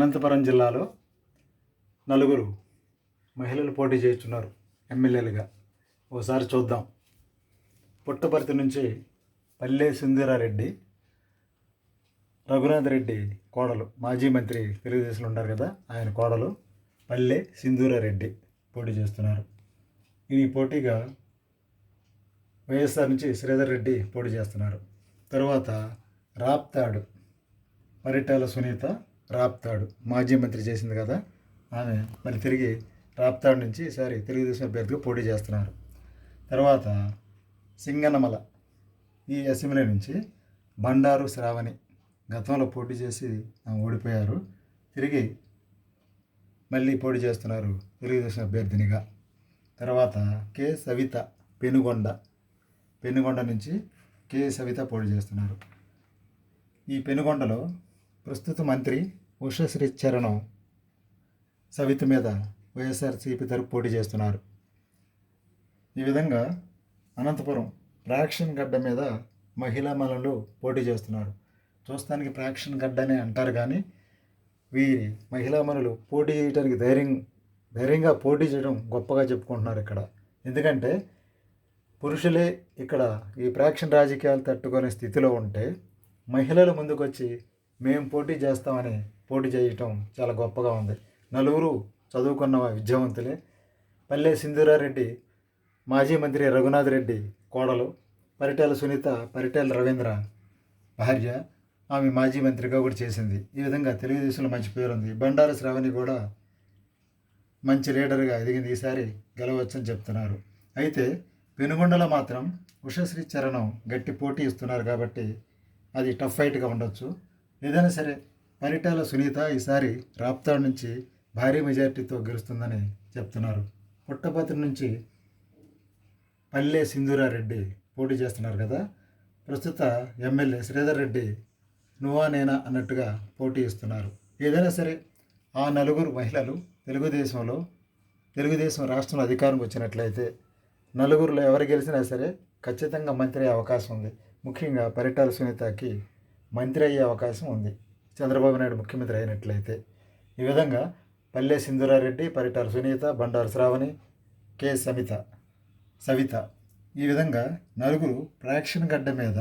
అనంతపురం జిల్లాలో నలుగురు మహిళలు పోటీ చేస్తున్నారు ఎమ్మెల్యేలుగా. ఓసారి చూద్దాం. పుట్టపర్తి నుంచి పల్లె సుందీరారెడ్డి రఘునాథ్ రెడ్డి కోడలు మాజీ మంత్రి తెలుగుదేశంలో ఉన్నారు కదా ఆయన కోడలు పల్లె సింధూరారెడ్డి పోటీ చేస్తున్నారు. ఈ పోటీగా వైఎస్ఆర్ నుంచి శ్రీధర్ రెడ్డి పోటీ చేస్తున్నారు. తర్వాత రాప్తాడు పరిటాల సునీత రాప్తాడు. మాజీ మంత్రి చేసింది కదా ఆమె మళ్ళీ తిరిగి రాప్తాడు నుంచి ఈసారి తెలుగుదేశం అభ్యర్థిగా పోటీ చేస్తున్నారు. తర్వాత సింగనమల ఈ అసెంబ్లీ నుంచి బండారు శ్రావణి గతంలో పోటీ చేసి ఆమె ఓడిపోయారు. తిరిగి మళ్ళీ పోటీ చేస్తున్నారు తెలుగుదేశం అభ్యర్థినిగా. తర్వాత కె. సవిత పెనుగొండ పెనుగొండ నుంచి కె. సవిత పోటీ చేస్తున్నారు. ఈ పెనుగొండలో ప్రస్తుత మంత్రి ఉషశ్రీ చరణం సవిత మీద వైఎస్ఆర్సీపీ తరపు పోటీ చేస్తున్నారు. ఈ విధంగా అనంతపురం ప్రాక్షన్ గడ్డ మీద మహిళా మనులు పోటీ చేస్తున్నారు. చూస్తానికి ప్రాక్షన్ గడ్డ అని అంటారు కానీ వీరి మహిళా మనులు పోటీ చేయడానికి ధైర్యం ధైర్యంగా పోటీ చేయడం గొప్పగా చెప్పుకుంటున్నారు ఇక్కడ. ఎందుకంటే పురుషులే ఇక్కడ ఈ ప్రాక్షన్ రాజకీయాలు తట్టుకునే స్థితిలో ఉంటే మహిళలు ముందుకొచ్చి మేము పోటీ చేస్తామని పోటీ చేయటం చాలా గొప్పగా ఉంది. నలుగురు చదువుకున్న విద్యావంతులే. పల్లె సింధూరారెడ్డి మాజీ మంత్రి రఘునాథ్ రెడ్డి కోడలు పరిటాల సునీత పరిటాల రవీంద్ర భార్య ఆమె మాజీ మంత్రిగా కూడా చేసింది. ఈ విధంగా తెలుగుదేశంలో మంచి పేరుంది బండారు శ్రావణి కూడా మంచి లీడర్గా ఎదిగింది. ఈసారి గెలవచ్చని చెప్తున్నారు. అయితే పెనుగొండలో మాత్రం ఉషశ్రీ చరణం గట్టి పోటీ ఇస్తున్నారు కాబట్టి అది టఫ్ ఫైట్గా ఉండొచ్చు. ఏదైనా సరే పరిటాల సునీత ఈసారి రాప్తా నుంచి భారీ మెజార్టీతో గెలుస్తుందని చెప్తున్నారు. పుట్టపత్రి నుంచి పల్లె సింధూరారెడ్డి పోటీ చేస్తున్నారు కదా. ప్రస్తుత ఎమ్మెల్యే శ్రీధర్ రెడ్డి నువ్వా నేనా అన్నట్టుగా పోటీ ఇస్తున్నారు ఏదైనా సరే ఆ నలుగురు మహిళలు తెలుగుదేశంలో తెలుగుదేశం రాష్ట్రంలో అధికారం వచ్చినట్లయితే నలుగురిలో ఎవరు గెలిచినా సరే ఖచ్చితంగా మంత్రి అయ్యే అవకాశం ఉంది. ముఖ్యంగా పరిటాల సునీతకి మంత్రి అయ్యే అవకాశం ఉంది. చంద్రబాబు నాయుడు ముఖ్యమంత్రి అయినట్లయితే ఈ విధంగా పల్లె సింధురారెడ్డి పరిటాల సునీత బండారు శ్రావణి కె సమిత సవిత ఈ విధంగా నలుగురు ప్రేక్షణ గడ్డ మీద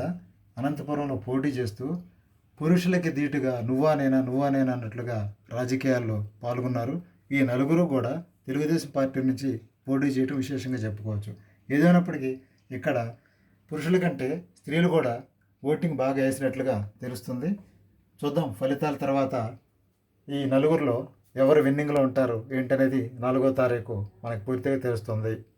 అనంతపురంలో పోటీ చేస్తూ పురుషులకి ధీటుగా నువ్వా నేనా నువ్వా నేనా అన్నట్లుగా రాజకీయాల్లో పాల్గొన్నారు. ఈ నలుగురు కూడా తెలుగుదేశం పార్టీ నుంచి పోటీ చేయటం విశేషంగా చెప్పుకోవచ్చు. ఏదైనప్పటికీ ఇక్కడ పురుషుల కంటే స్త్రీలు కూడా ఓటింగ్ బాగా వేసినట్లుగా తెలుస్తుంది. చూద్దాం ఫలితాల తర్వాత ఈ నలుగురిలో ఎవరు విన్నింగ్లో ఉంటారు ఏంటనేది నాలుగో తారీఖు మనకు పూర్తిగా తెలుస్తుంది.